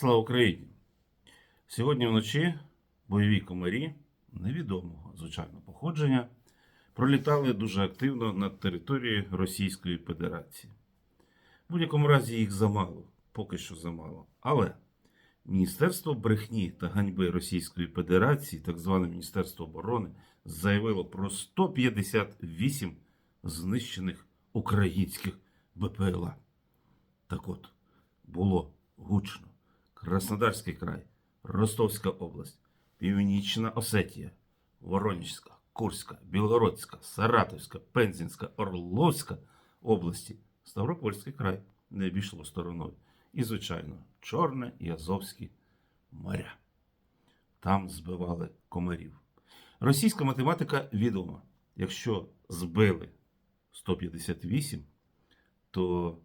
Слава Україні! Сьогодні вночі бойові комарі невідомого, звичайно, походження пролітали дуже активно над територією Російської Федерації. В будь-якому разі їх замало, поки що замало. Але Міністерство брехні та ганьби Російської Федерації, так зване Міністерство оборони, заявило про 158 знищених українських БПЛА. Так от, було гучно. Краснодарський край, Ростовська область, Північна Осетія, Воронежська, Курська, Білгородська, Саратовська, Пензенська, Орловська області, Ставропольський край не обійшло стороною. І, звичайно, Чорне і Азовські моря. Там збивали комарів. Російська математика відома. Якщо збили 158, то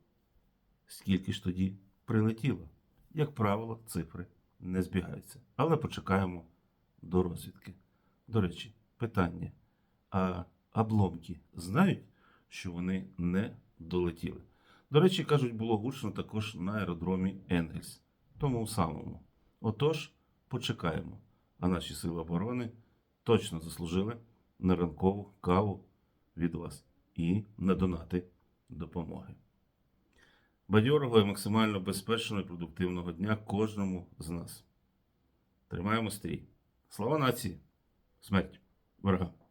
скільки ж тоді прилетіло? Як правило, цифри не збігаються. Але почекаємо до розвідки. До речі, питання: а обломки знають, що вони не долетіли? До речі, кажуть, було гучно також на аеродромі Енгельс, тому самому. Отож, почекаємо. А наші сили оборони точно заслужили на ранкову каву від вас і на донати допомоги. Бадьорого і максимально безпечного і продуктивного дня кожному з нас. Тримаємо стрій. Слава нації! Смерть ворогам!